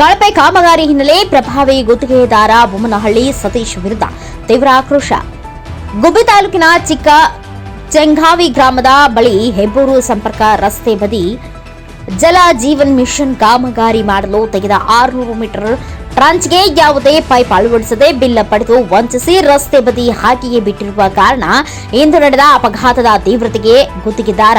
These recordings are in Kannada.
ಕಳಪೆ ಕಾಮಗಾರಿ ಹಿನ್ನೆಲೆ ಪ್ರಭಾವಿ ಗುತ್ತಿಗೆದಾರ ಬೊಮ್ಮನಹಳ್ಳಿ ಸತೀಶ್ ವಿರುದ್ಧ ತೀವ್ರ ಆಕ್ರೋಶ. ಗುಬ್ಬಿ ತಾಲೂಕಿನ ಚಿಕ್ಕ ಚೆಂಗಾವಿ ಗ್ರಾಮದ ಬಳಿ ಹೆಬ್ಬೂರು ಸಂಪರ್ಕ ರಸ್ತೆ ಬದಿ ಜಲ ಜೀವನ್ ಮಿಷನ್ ಕಾಮಗಾರಿ ಮಾಡಲು ತೆಗೆದ ಆರುನೂರು ಮೀಟರ್ ಟ್ರಾಂಚ್ಗೆ ಯಾವುದೇ ಪೈಪ್ ಅಳವಡಿಸದೆ ಬಿಲ್ಲ ಪಡೆದು ವಂಚಿಸಿ ರಸ್ತೆ ಬದಿ ಹಾಕಿಗೆ ಬಿಟ್ಟಿರುವ ಕಾರಣ ಇಂದು ನಡೆದ ಅಪಘಾತದ ತೀವ್ರತೆಗೆ ಗುತ್ತಿಗೆದಾರ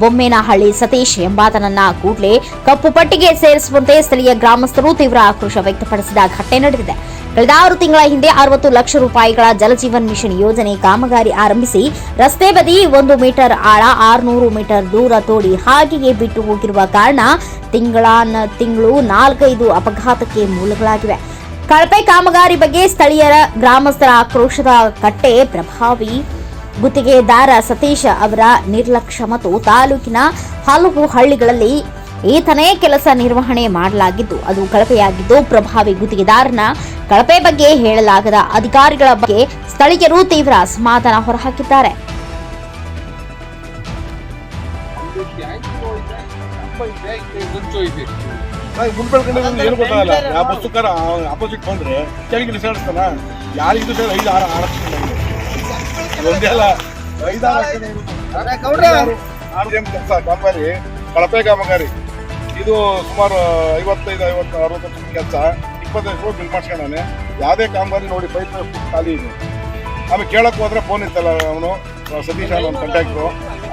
ಬೊಮ್ಮೇನಹಳ್ಳಿ ಸತೀಶ್ ಎಂಬಾತನನ್ನ ಕೂಡಲೇ ಕಪ್ಪು ಪಟ್ಟಿಗೆ ಸೇರಿಸುವಂತೆ ಸ್ಥಳೀಯ ಗ್ರಾಮಸ್ಥರು ತೀವ್ರ ಆಕ್ರೋಶ ವ್ಯಕ್ತಪಡಿಸಿದ ಘಟನೆ ನಡೆದಿದೆ. ಕಳೆದ ಆರು ತಿಂಗಳ ಹಿಂದೆ ಅರವತ್ತು ಲಕ್ಷ ರೂಪಾಯಿಗಳ ಜಲಜೀವನ್ ಮಿಷನ್ ಯೋಜನೆ ಕಾಮಗಾರಿ ಆರಂಭಿಸಿ ರಸ್ತೆ ಬದಿ ಒಂದು ಮೀಟರ್ ಆಳ ಆರುನೂರು ಮೀಟರ್ ದೂರ ತೋಡಿ ಹಾಗೆಯೇ ಬಿಟ್ಟು ಹೋಗಿರುವ ಕಾರಣ ತಿಂಗಳ ತಿಂಗಳು ನಾಲ್ಕೈದು ಅಪಘಾತಕ್ಕೆ ಮೂಲಗಳಾಗಿವೆ. ಕಳಪೆ ಕಾಮಗಾರಿ ಬಗ್ಗೆ ಸ್ಥಳೀಯರ ಗ್ರಾಮಸ್ಥರ ಆಕ್ರೋಶದ ಕಟ್ಟೆ ಪ್ರಭಾವಿ ಗುತ್ತಿಗೆದಾರ ಸತೀಶ್ ಅವರ ನಿರ್ಲಕ್ಷ್ಯ ಮತ್ತು ತಾಲೂಕಿನ ಹಲವು ಹಳ್ಳಿಗಳಲ್ಲಿ ಈತನೇ ಕೆಲಸ ನಿರ್ವಹಣೆ ಮಾಡಲಾಗಿದ್ದು, ಅದು ಕಳಪೆಯಾಗಿದ್ದು ಪ್ರಭಾವಿ ಗುತ್ತಿಗೆದಾರನ ಕಳಪೆ ಬಗ್ಗೆ ಹೇಳಲಾಗದ ಅಧಿಕಾರಿಗಳ ಬಗ್ಗೆ ಸ್ಥಳೀಯರು ತೀವ್ರ ಅಸಮಾಧಾನ ಹೊರಹಾಕಿದ್ದಾರೆ. ಏನು ಗೊತ್ತಾಗಲ್ಲ. ಯಾವ ಬಸ್ಸುಕಾರ ಆಪೋಸಿಟ್ ಬಂದ್ರೆ ಕೆಳಗೆ ನಿಸಾಡಿಸ್ತಾನ ಯಾರಿಗೂ ಸರ್ ಐದು ಆರು ಆರು ಲಕ್ಷ ಒಂದೇ ಅಲ್ಲ ಐದು ಆರು ಲಕ್ಷ ಆರು ಜನ ಕೆಲಸ ಕಾಮಗಾರಿ ಕಳಪೆ ಕಾಮಗಾರಿ. ಇದು ಸುಮಾರು ಐವತ್ತೈದು ಐವತ್ತು ಅರವತ್ತು ಕೆಲಸ. ಇಪ್ಪತ್ತೈದು ರೂಪಾಯಿ ಬಿಲ್ ಮಾಡ್ಸ್ಕೊಂಡಾನೆ ಯಾವುದೇ ಕಾಮಗಾರಿ ನೋಡಿ ಪೈಪ್ ಖಾಲಿ ಇದೆ. ಆಮೇಲೆ ಕೇಳಕ್ಕೆ ಹೋದ್ರೆ ಫೋನ್ ಇತ್ತಲ್ಲ ಅವನು ಸತೀಶ್ ಒಂದು ಕಾಂಟ್ಯಾಕ್ಟ್ರು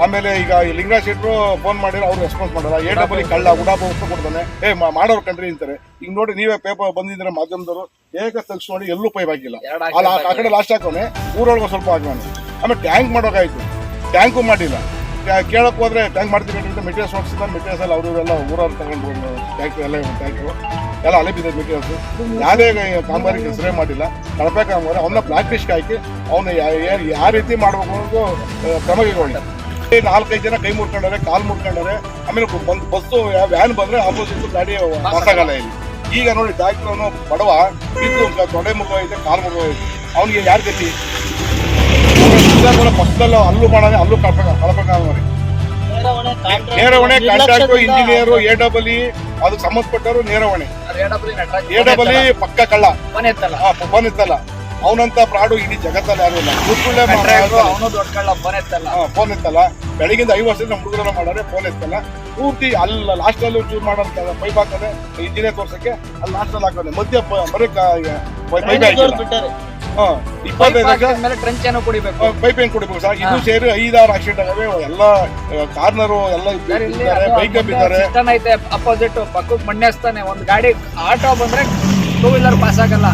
ಆಮೇಲೆ ಈಗ ಲಿಂಗರಾಜ್ ಶೆಟ್ರು ಫೋನ್ ಮಾಡಿದ್ರೆ ಅವ್ರು ರೆಸ್ಪಾನ್ಸ್ ಮಾಡಲ್ಲ ಏ ಡಬಲ್ ಕಳ್ಳ ಉಡಾಬ ಉತ್ತರ ಕೊಡ್ತಾನೆ ಏ ಮಾಡೋರು ಕಂಡ್ರಿ ಅಂತಾರೆ. ಈಗ ನೋಡಿ ನೀವೇ ಪೇಪರ್ ಬಂದಿದ್ರೆ ಮಾಧ್ಯಮದವರು ಏಕ ತೆಗ್ಸ್ ನೋಡಿ ಎಲ್ಲೂ ಪೈಪ್ ಹಾಕಿಲ್ಲ ಅಲ್ಲ ಆ- ಕಡೆ ಲಾಸ್ಟ್ ಹಾಕೋನೆ ಊರೊಳಗೆ ಸ್ವಲ್ಪ ಹಾಕೋನೆ ಆಮೇಲೆ ಟ್ಯಾಂಕ್ ಮಾಡೋಕ್ಕಾಯ್ತು ಟ್ಯಾಂಕು ಮಾಡಿಲ್ಲ. ಕೇಳಕ್ಕೆ ಹೋದ್ರೆ ಟ್ಯಾಂಕ್ ಮಾಡ್ತೀವಿ ಅಂತ ಮೆಟೀರಿಯಲ್ಸ್ ನೋಡ್ಸಿದ್ದಾರೆ ಮೆಟೀರಿಯಲ್ಸ್ ಎಲ್ಲ ಊರವ್ರು ತಗೊಂಡು ಟ್ಯಾಂಕ್ ಎಲ್ಲ ಟ್ಯಾಂಕು ಎಲ್ಲ ಅಲೆ ಬಿದ್ದ ಮೆಟೀರಿಯಲ್ಸ್ ಯಾವುದೇ ಕಾಮಗಾರಿಗೆ ಹೆಸರೇ ಮಾಡಿಲ್ಲ. ಕಳಪೆ ಕಾಮಗಾರಿ ಅವನ್ನ ಬ್ಲಾಕ್ ಫಿಶ್ ಹಾಕಿ ಅವನ ಯಾವ ರೀತಿ ಮಾಡ್ಬೇಕು ಅನ್ನೋದು ಕ್ರಮ ಕೈಗೊಂಡ ನಾಲ್ಕೈದು ಜನ ಕೈ ಮುರ್ಕೊಂಡಾರೆ ಕಾಲ್ ಮುರ್ಕೊಂಡಾರೆ ಆಮೇಲೆ ಒಂದು ಬಸ್ಸು ವ್ಯಾನ್ ಬಂದ್ರೆ ಆಪೋಸಿಟ್ ಗಾಡಿ ಮಾತಾಗಲ್ಲ ಇಲ್ಲಿ. ಈಗ ನೋಡಿ ಡಾಕ್ಟರ್ ಅವನು ಬಡವ ಇದು ತೊಡೆ ಮುಖವಾಗಿದೆ ಕಾಲ್ ಮುಖವಾಗಿದೆ ಅವನಿಗೆ ಯಾರು ಗತಿ? ಪಕ್ಕದಲ್ಲೂ ಅಲ್ಲೂ ಮಾಡೋಣ ಅಲ್ಲೂ ಕಳಪೆ ಕಳಪೆ ಕಾಮಗಾರಿ. ನೇರವಣೆ contract engineer A double E ಅದಕ್ಕೆ ಸಂಬಂಧಪಟ್ಟವರು ನೇರವಣೆ. ಎ ಡಬಲ್ ಪಕ್ಕ ಕಳ್ಳ. ಫೋನ್ ಇತ್ತಲ್ಲ ಅವನಂತ ಪ್ರಾಡು ಇಡೀ ಜಗತ್ತಲ್ಲಿ ಯಾರು ಇಲ್ಲ. ಕೂತ್ಕೊಳ್ಳೆ ಫೋನ್ ಇತ್ತಲ್ಲ ಬೆಳಗಿಂದ ಐದು ವರ್ಷದಿಂದ ನಮ್ಮ ಹುಡುಗರ ಮಾಡಾರೆ ಫೋನ್ ಇತ್ತಲ್ಲ ಪೂರ್ತಿ ಅಲ್ಲ ಲಾಸ್ಟ್ ಅಲ್ಲಿ ಚೂರ್ ಮಾಡೋಂತ ಪೈಪ್ ಹಾಕದೆ ಇಂಜಿನಿಯರ್ ತೋರ್ಸಕ್ಕೆ ಅಲ್ಲಿ ಲಾಸ್ಟ್ ಅಲ್ಲಿ ಹಾಕೋದೆ. ಮಧ್ಯ ಬರೀ ಪೈಪ್ ಹಾಕಿಲ್ಲ. ಹಾ ಇಪ್ಪತ್ತೈದು ಲಕ್ಷ ಟ್ರೆಂಚ್ ಏನೋ ಕುಡಿಬೇಕು. ಪೈಪ್ ಏನು ಕೊಡ್ಬೇಕು. ಸರ್ ಇದು ಸೇರಿ ಐದಾರು ಆಕ್ಸಿಡೆಂಟ್ ಆಗವೆ. ಎಲ್ಲ ಕಾರ್ನರು ಎಲ್ಲ ಬೈಕ್ ಬಿದ್ದಾರೆ. ಸಿಸ್ಟಮ್ ಐತೆ ಅಪೋಸಿಟ್ ಪಕ್ಕಕ್ಕೆ ಮಣ್ಣೆ ಹಚ್ತಾನೆ ಒಂದ್ ಗಾಡಿ ಆಟೋ ಬಂದ್ರೆ ಟೂ ವೀಲರ್ ಪಾಸ್ ಆಗಲ್ಲ.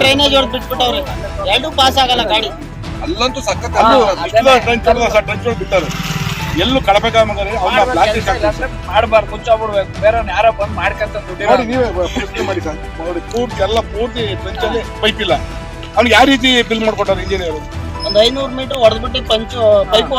ಡ್ರೈನೇಜ್ ಹೊಡೆದು ಬಿಟ್ಬಿಟ್ಟವ್ರೆ. ಎರಡು ಪಾಸ್ ಆಗಲ್ಲ ಗಾಡಿ. ಅಲ್ಲಂತೂ ಸಖತ್. ಟ್ರಂಚ್ ಟ್ರಂಚ್ ಹೊಡೆದು ಬಿಟ್ಟಾರೆ. ಎಲ್ಲೂ ಕಳಪೆ ಕಾಮಗಾರಿ ಅವನ್ನ ಪ್ಲಾಸ್ಟಿಕ್ ಹಾಕ್ತಾರೆ ಮಾಡಬಾರ್ದು ಮುಚ್ಚಾಬಿಡ್ಬೇಕು ಬೇರೆ ಯಾರೋ ಬಂದು ಮಾಡ್ಕಂತ ನೋಡಿ ನೀವೇ ಮಾಡಿ ಸರ್. ನೋಡಿ ಪೂರ್ತಿ ಎಲ್ಲ ಪೂರ್ತಿ ಫ್ರೆಂಚ್ ಅಲ್ಲಿ ಪೈಪ್ ಇಲ್ಲ. ಅವ್ನಿಗೆ ಯಾವ ರೀತಿ ಬಿಲ್ ಮಾಡ್ಕೊಟ್ಟಾರೆ ಇಂಜಿನಿಯರ್ ಒಂದ್ ಐನೂರು ಮೀಟರ್ ಹೊಡೆದ್ಬಿಟ್ಟು ಪಂಚು ಪೈಪ್.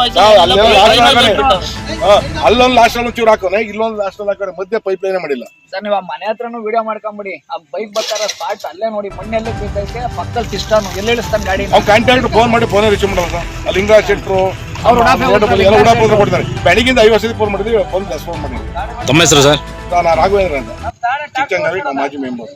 ಅಲ್ಲೊಂದು ಲಾಸ್ಟ್ ಅಲ್ಲಿ ಚೂರು ಹಾಕೋನೆ ಇಲ್ಲೊಂದು ಲಾಸ್ಟ್ ಅಲ್ಲಿ ಹಾಕೋಣ ಮಧ್ಯೆ ಪೈಪ್ ಲೈನ್ ಮಾಡಿಲ್ಲ. ಸರ್ ನೀವು ಮನೆ ಹತ್ರನು ವಿಡಿಯೋ ಮಾಡ್ಕೊಂಬಿಡಿ. ಆ ಬೈಕ್ ಬರ್ತಾರ ಸ್ಪಾಟ್ ಅಲ್ಲೇ ನೋಡಿ ಮಣ್ಣೆಲ್ಲ ಬಿದ್ದೈತೆ ಪಕ್ಕದಲ್ಲಿ ಸಿಸ್ಟಮ್ ಎಲ್ಲಿ ಇಳಿಸ್ತಾನೆ ಗಾಡಿ? ಅವ್ನು ಕಾಂಟ್ಯಾಕ್ಟ್ ಫೋನ್ ಮಾಡಿ ಫೋನ್ ರಿಸೀವ್ ಮಾಡಲ್ಲ ಸರ್. ಹಿಂಗ ಶೆಟ್ರು ಅವ್ರು ಕೊಡ್ತಾರೆ ಬೆಳಗಿಂದ ಐದು ವರ್ಷದ ಫೋನ್ ಮಾಡಿದ್ವಿ ಫೋನ್ ಮಾಡಿದ್ವಿ. ತಮ್ಮ ಹೆಸರು ಸರ್? ನಾನು ರಾಘವೇಂದ್ರ ಅಂತ. ಮಾಜಿ ಮೆಂಬರ್